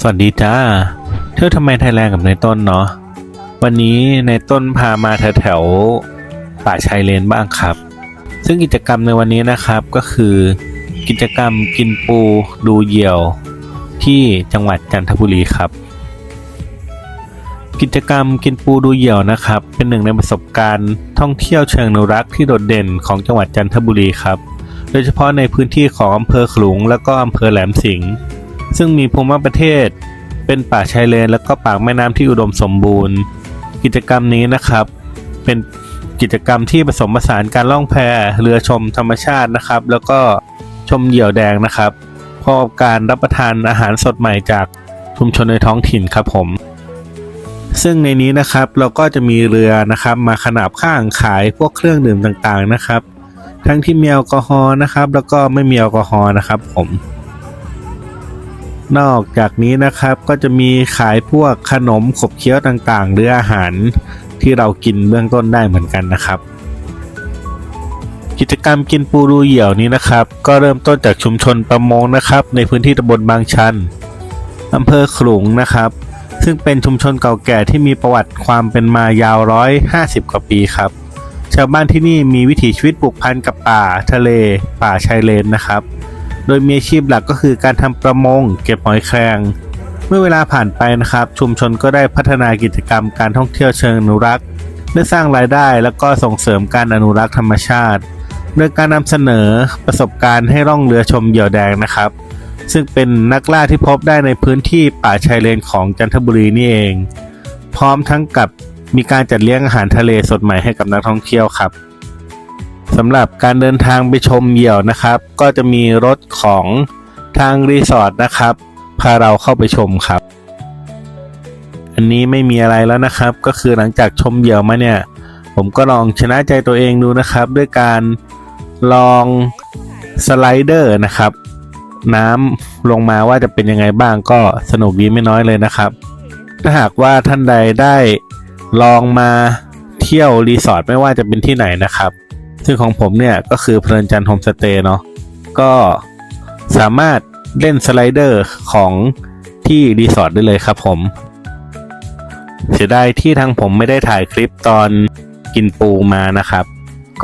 สวัสดีจ้าเที่ยวทำไมไทยแลนด์กับในต้นเนาะ วันนี้ในต้นพามาแถวแถวป่าชายเลนบ้างครับ ซึ่งกิจกรรมในวันนี้นะครับก็คือ กิจกรรมกินปูดูเหยี่ยว ที่จังหวัดจันทบุรีครับ กิจกรรมกินปูดูเหยี่ยวนะครับ เป็นหนึ่งในประสบการณ์ท่องเที่ยวเชิงนุรักษ์ที่โดดเด่นของจังหวัดจันทบุรีครับ โดยเฉพาะในพื้นที่ของอำเภอขลุง และก็อำเภอแหลมสิงห์ ซึ่งมีภูมิประเทศ เป็นป่าชายเลน และก็ปากแม่น้ำที่อุดมสมบูรณ์ กิจกรรมนี้นะครับ เป็นกิจกรรมที่ผสมผสานการล่องแพเรือชมธรรมชาตินะครับ แล้วก็ชมเหยี่ยวแดงนะครับพร้อมกับการรับประทานอาหารสดใหม่จากชุมชนในท้องถิ่นครับผม ซึ่งในนี้นะครับเราก็จะมีเรือนะครับมาขนาบข้างขายพวกเครื่องดื่มต่างๆนะครับ ทั้งที่มีแอลกอฮอล์นะครับ แล้วก็ไม่มีแอลกอฮอล์นะครับผม นอกจากนี้นะครับก็จะมีขายพวกขนมขบเคี้ยวต่างๆ หรืออาหารที่เรากินเบื้องต้นได้เหมือนกันนะครับ กิจกรรมกินปูรูเหี่ยวนี้นะครับ ก็เริ่มต้นจากชุมชนประมงนะครับ ในพื้นที่ตำบลบางชันอำเภอขลุงนะครับ ซึ่งเป็นชุมชนเก่าแก่ที่มีประวัติความเป็นมายาวร้อยห้าสิบกว่าปีครับ ชาวบ้านที่นี่มีวิถีชีวิตผูกพันกับป่าทะเล ป่าชายเลนนะครับ โดยมีอาชีพหลักก็คือการทำประมง เก็บหอยแครง เมื่อเวลาผ่านไปนะครับ ชุมชนก็ได้พัฒนากิจกรรมการท่องเที่ยวเชิงอนุรักษ์ได้สร้างรายได้แล้วก็ส่งเสริมการอนุรักษ์ธรรมชาติ โดยการนำเสนอประสบการณ์ให้ร่องเรือชมเหยี่ยวแดงนะครับ ซึ่งเป็นนักล่าที่พบได้ในพื้นที่ป่าชายเลนของจันทบุรีนี่เอง พร้อมทั้งกับมีการจัดเลี้ยงอาหารทะเลสดใหม่ให้กับนักท่องเที่ยวครับ สำหรับการเดินทางไปชมเหยี่ยวนะครับ ก็จะมีรถของทางรีสอร์ทนะครับ พาเราเข้าไปชมครับ อันนี้ไม่มีอะไรแล้วนะครับ ก็คือหลังจากชมเหยี่ยวมาเนี่ย ผมก็ลองชนะใจตัวเองดูนะครับ ด้วยการลองสไลเดอร์นะครับ น้ำลงมาว่าจะเป็นยังไงบ้างก็สนุกดีไม่น้อยเลยนะครับ ถ้าหากว่าท่านใดได้ลองมาเที่ยวรีสอร์ทไม่ว่าจะเป็นที่ไหนนะครับ ซึ่งของผมเนี่ยก็คือเพลินจันทร์โฮมสเตย์เนาะก็สามารถเล่นสไลเดอร์ของที่รีสอร์ทได้เลยครับผมเสียดายที่ทางผมไม่ได้ถ่ายคลิปตอนกินปูมานะครับ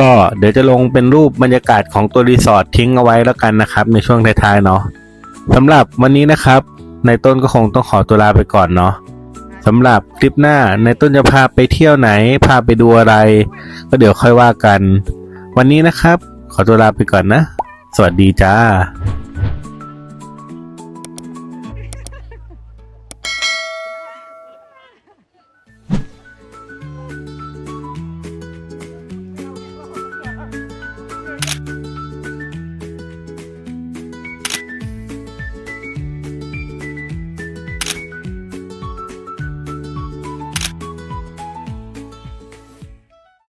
ก็เดี๋ยวจะลงเป็นรูปบรรยากาศของตัวรีสอร์ททิ้งเอาไว้แล้วกันนะครับ ในช่วงท้ายๆเนาะสำหรับวันนี้นะครับในต้นก็คงต้องขอตัวลาไปก่อนเนาะสำหรับคลิปหน้าในต้นจะพาไปเที่ยวไหน พาไปดูอะไร ก็เดี๋ยวค่อยว่ากัน วันนี้นะครับ ขอตัวลาไปก่อนนะ สวัสดีจ้า